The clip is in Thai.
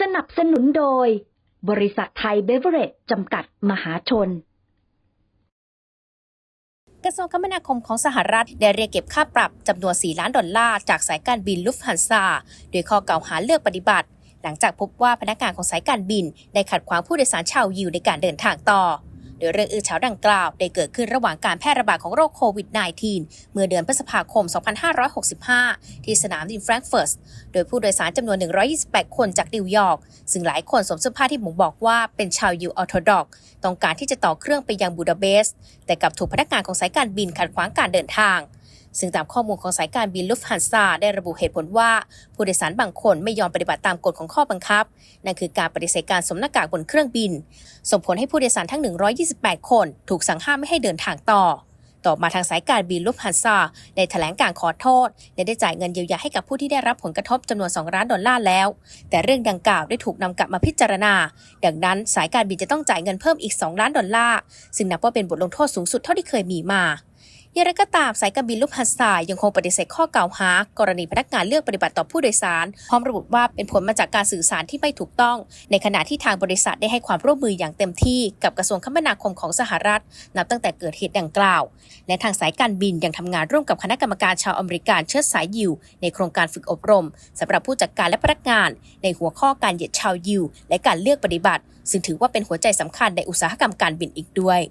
สนับสนุนโดย บริษัทไทยเบเวอเรจจำกัดมหาชน กระทรวงคมนาคมของสหรัฐได้เรียกเก็บค่าปรับจำนวน 4 ล้านดอลลาร์จากสายการบินลุฟฮันซาโดยข้อกล่าวหาเลือกปฏิบัติ หลังจากพบว่าพนักงานของสายการบิน ได้ขัดขวางผู้โดยสารชาวยิวในการเดินทางต่อ โดยเรื่องอื้อฉาวดังกล่าว ได้เกิดขึ้นระหว่างการแพร่ระบาดของโรคโควิด -19 เมื่อเดือนพฤษภาคม 2565 ที่สนามบินแฟรงก์เฟิร์ตโดยผู้โดยสารจำนวน 128 คนจากนิวยอร์ก ซึ่งหลายคนสวมเสื้อผ้าที่บ่งบอกว่าเป็นชาวยิวออร์โธดอก ต้องการที่จะต่อเครื่องไปยังบูดาเปสต์แต่กลับถูกพนักงานของสายการบินขัดขวางการเดินทาง ซึ่งตามข้อมูลของสายการบินลุฟฮันซาได้ระบุเหตุผลว่า ผู้โดยสารบางคนไม่ยอมปฏิบัติตามกฎของข้อบังคับ นั่นคือการปฏิเสธการสวมหน้ากากบนเครื่องบิน ส่งผลให้ผู้โดยสารทั้ง 128 คน ถูกสั่งห้ามไม่ให้เดินทางต่อ ต่อมาทางสายการบินลุฟฮันซาได้แถลงการขอโทษและได้จ่ายเงินเยียวยาให้กับผู้ที่ได้รับผลกระทบจำนวน 2 ล้านดอลลาร์แล้ว แต่เรื่องดังกล่าวได้ถูกนำกลับมาพิจารณา ดังนั้นสายการบินจะต้องจ่ายเงินเพิ่มอีก 2 ล้านดอลลาร์ซึ่งนับว่าเป็นบทลงโทษสูงสุดเท่าที่เคยมีมา อย่างไรก็ตามสายการบินลุฟฮันซายังคงปฏิเสธข้อกล่าวหา กรณีพนักงานเลือกปฏิบัติต่อผู้โดยสาร พร้อมระบุว่าเป็นผลมาจากการสื่อสารที่ไม่ถูกต้อง ในขณะที่ทางบริษัทได้ให้ความร่วมมืออย่างเต็มที่กับกระทรวงคมนาคมของสหรัฐ นับตั้งแต่เกิดเหตุดังกล่าว และทางสายการบินยังทำงานร่วมกับคณะกรรมการชาวอเมริกันเชื้อสายยิว ในโครงการฝึกอบรมสำหรับผู้จัดการและพนักงาน ในหัวข้อการเหยียดชาวยิว และการเลือกปฏิบัติ ซึ่งถือว่าเป็นหัวใจสำคัญในอุตสาหกรรมการบินอีกด้วย